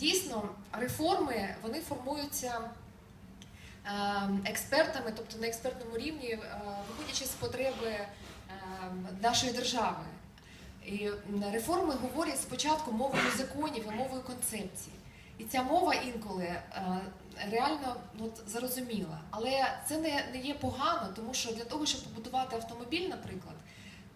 Дійсно, реформи вони формуються е, експертами, тобто на експертному рівні, е, виходячи з потреби е, нашої держави. І реформи говорять спочатку мовою законів і мовою концепцій. І ця мова інколи е, реально от, зарозуміла. Але це не, не є погано, тому що для того, щоб побудувати автомобіль, наприклад,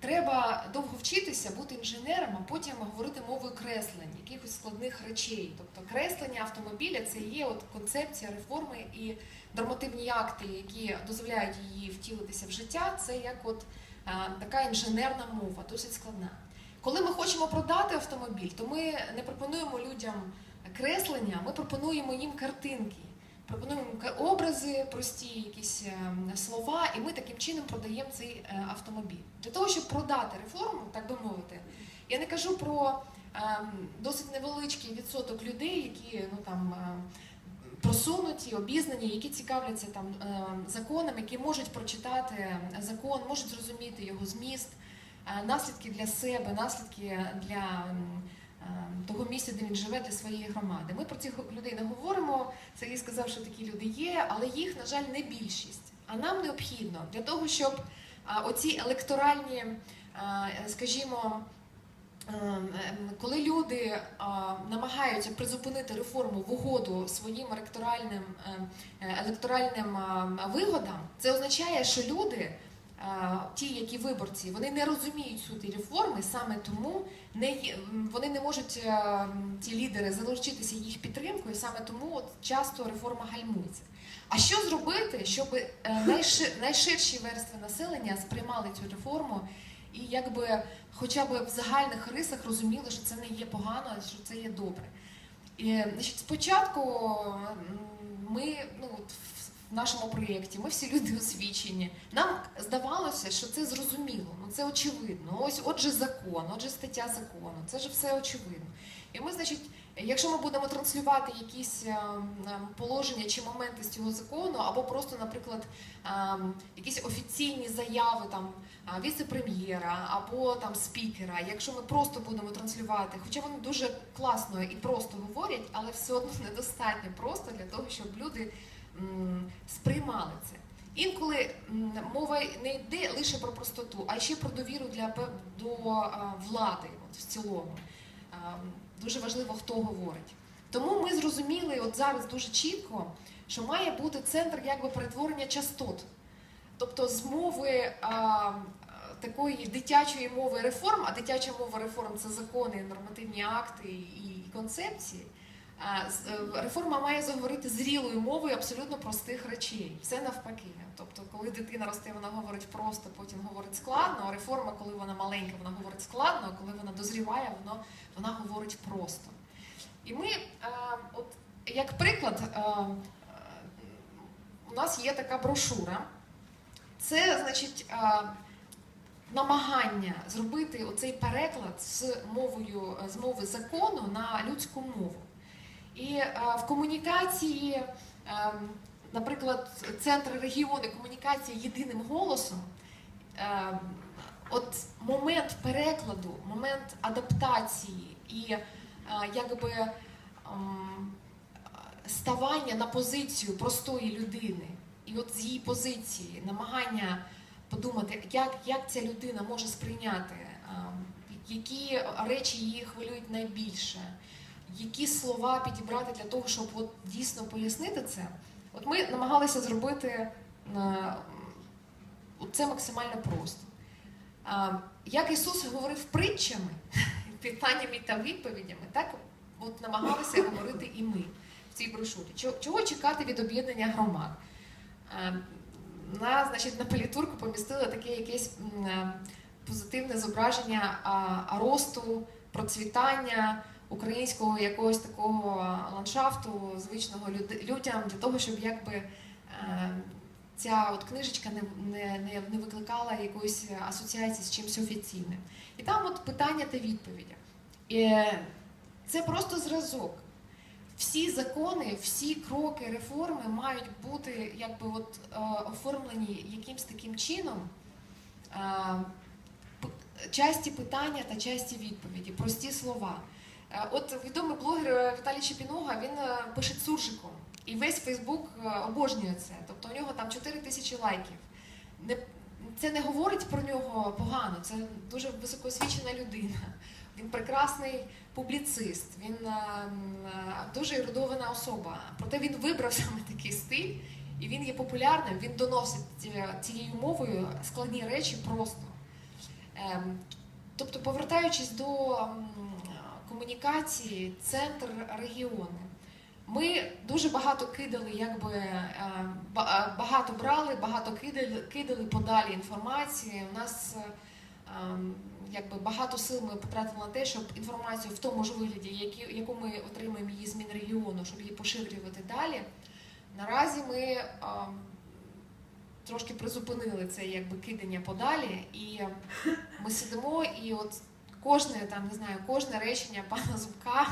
треба довго вчитися, бути інженером, а потім говорити мовою креслень, якихось складних речей. Тобто креслення автомобіля це є от концепція реформи і нормативні акти, які дозволяють її втілитися в життя. Це як от е, така інженерна мова, досить складна. Коли ми хочемо продати автомобіль, то ми не пропонуємо людям креслення, ми пропонуємо їм картинки. Пропонуємо образи, прості якісь ем, слова, і ми таким чином продаємо цей е, автомобіль. Для того, щоб продати реформу, так би мовити, я не кажу про ем, досить невеличкий відсоток людей, які ну там просунуті, обізнані, які цікавляться там законами, які можуть прочитати закон, можуть зрозуміти його зміст, е, наслідки для себе, наслідки для. Е, Того місця, де він живе для своєї громади. Ми про цих людей не говоримо. Сергій сказав, що такі люди є, але їх, на жаль, не більшість. А нам необхідно для того, щоб оці електоральні, скажімо, ем, ем, коли люди намагаються призупинити реформу в угоду своїм електоральним, е, електоральним вигодам, це означає, що люди. Ті, які виборці, вони не розуміють суті реформи, саме тому не вони не можуть е, ті лідери залучитися їх підтримкою, саме тому от часто реформа гальмується. А що зробити, щоб е, найширші верстви населення сприймали цю реформу і якби хоча б в загальних рисах розуміли, що це не є погано, що це є добре. І, значить, спочатку ми ну, в нашому проєкті, ми всі люди освічені. Нам здавалося, що це зрозуміло, ну це очевидно. Ось отже закон, отже стаття закону, це ж все очевидно. І ми, значить, якщо ми будемо транслювати якісь е, положення чи моменти з цього закону, або просто, наприклад, ем, якісь офіційні заяви там віце-прем'єра або там спікера, якщо ми просто будемо транслювати, хоча вони дуже класно і просто говорять, але все одно недостатньо просто для того, щоб люди сприймали це. Інколи мова не йде лише про простоту, а ще про довіру для до влади, от в цілому. Дуже важливо, хто говорить. Тому ми зрозуміли от зараз дуже чітко, що має бути центр якби перетворення частот. Тобто з мови а, такої дитячої мови реформ, а дитяча мова реформ це закони, нормативні акти і концепції. Е, Реформа має заговорити зрілою мовою абсолютно простих речей. Все навпаки. Тобто, коли дитина росте, вона говорить просто, потім говорить складно. А реформа, коли вона маленька, вона говорить складно, а коли вона дозріває, вона, вона говорить просто. І ми, е, от як приклад, е, у нас є така брошура. Це, значить, намагання зробити оцей переклад з мовою з мови закону на людську мову. І е, в комунікації, е, наприклад, центр регіони комунікації єдиним голосом. е, От момент перекладу, момент адаптації і е, якби ем, ставання на позицію простої людини, і от з її позиції намагання подумати, як, як ця людина може сприйняти, ем, які речі її хвилюють найбільше, які слова підібрати для того, щоб от дійсно пояснити це. От ми намагалися зробити е, це максимально просто. Як Ісус говорив притчами, питаннями та відповідями, так от намагалися говорити і ми в цій брошурі. Чого, чекати від об'єднання громад? На, значить, на палітурку помістили таке якесь е, позитивне зображення росту, процвітання українського якогось такого ландшафту, звичного люд- людям, для того, щоб якби е, ця от книжечка не, не, не, викликала якоїсь асоціації з чимось офіційним. І там от питання та відповіді. І це просто зразок. Всі закони, всі кроки реформи мають бути якби от, е, оформлені якимсь таким чином. Е, часті питання та часті відповіді, прості слова. Е, От відомий блогер Віталій Чепінога, він е, пише суржиком. І весь Фейсбук е, обожнює це. Тобто у нього там 4 тисячі лайків. Це не говорить про нього погано, це дуже високоосвічена людина. Він прекрасний публіцист, він е, е, дуже ерудована особа. Проте він вибрав саме такий стиль, і він є популярним, він доносить е, цією мовою складні речі просто. Ем, Тобто, повертаючись до комунікації, центр регіони. Ми дуже багато кидали, якби е, е, багато брали, багато кидали, кидали подалі інформації. У нас е, ем, якби багато сил ми потратили на те, щоб інформацію в тому ж вигляді, яку ми отримуємо її з Мінрегіону, щоб її поширювати далі. Наразі ми ем, трошки призупинили це якби кидання подалі, і ми сидимо і от кожне там не знаю, кожне речення пана Зубка,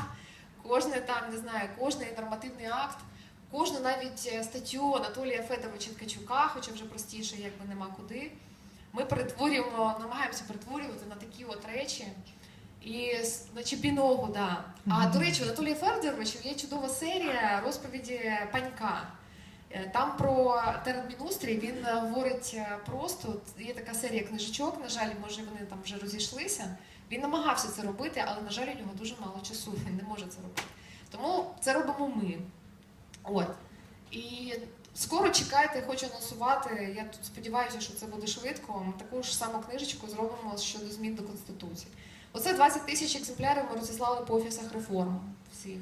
кожне там не знаю, кожний нормативний акт, кожну навіть е, статтю Анатолія Федоровича Ткачука, хоча вже простіше, якби нема куди. Ми перетворюємо, намагаємося перетворювати на такі от речі. І на Чепіногу, да. А до речі, у Анатолія Федоровича є чудова серія розповіді панька. Е, Там про термінустрій він е, говорить е, просто. Є така серія книжечок. На жаль, може вони там вже розійшлися. Він намагався це робити, але на жаль, у нього дуже мало часу. Він не може це робити. Тому це робимо ми. От. І скоро чекайте, хочу анонсувати. Я тут сподіваюся, що це буде швидко. Ми таку ж саму книжечку зробимо щодо змін до конституції. Оце 20 тисяч екземплярів ми розіслали по офісах реформ всіх.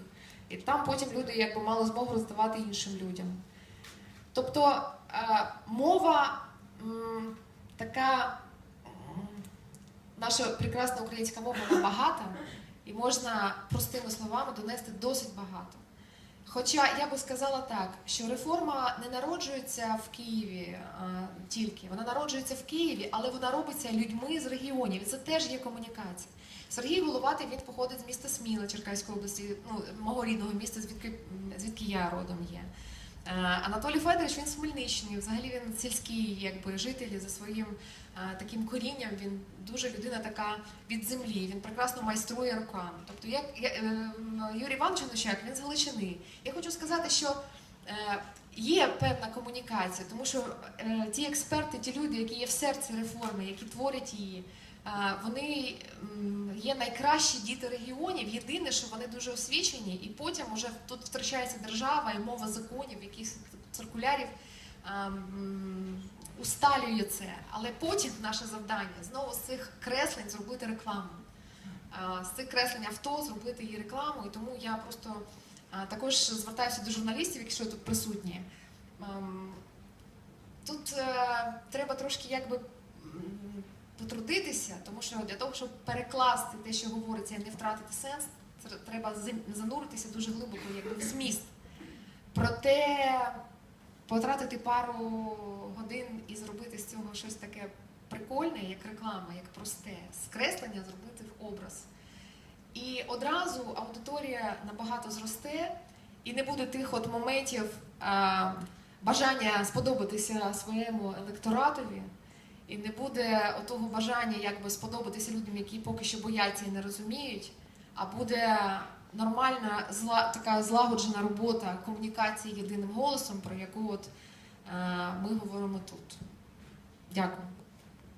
І там потім люди якби мали змогу роздавати іншим людям. Тобто е, мова така, наша прекрасна українська мова вона багата, і можна простими словами донести досить багато. Хоча я би сказала так, що реформа не народжується в Києві а, тільки, вона народжується в Києві, але вона робиться людьми з регіонів. І це теж є комунікація. Сергій Головатий він походить з міста Сміла Черкаської області, ну мого рідного міста, звідки, звідки я родом є. Е, Анатолій Федорович він з Хмельниччини, взагалі він сільський якби, житель за своїм е, таким корінням. Він дуже людина така від землі, він прекрасно майструє руками. Тобто, як я, е, Юрій Іванович Янущак, він з Галичини. Я хочу сказати, що є певна комунікація, тому що ті експерти, ті люди, які є в серці реформи, які творять її. Вони є найкращі діти регіонів. Єдине, що вони дуже освічені, і потім уже тут втрачається держава і мова законів, якихось циркулярів усталює це. Але потім наше завдання знову з цих креслень зробити рекламу. З цих креслень авто зробити її рекламу. І тому я просто також звертаюся до журналістів, якщо тут присутні. Тут е, треба трошки якби потрудитися, тому що для того, щоб перекласти те, що говориться, і не втратити сенс, тр- треба зануритися дуже глибоко якби, в зміст. Проте потратити пару годин і зробити з цього щось таке прикольне, як реклама, як просте, скреслення зробити в образ. І одразу аудиторія набагато зросте, і не буде тих от моментів а, бажання сподобатися своєму електоратові, і не буде того бажання якби сподобатися людям, які поки що бояться і не розуміють, а буде нормальна зла, така злагоджена робота комунікації єдиним голосом, про яку от, е, ми говоримо тут. Дякую.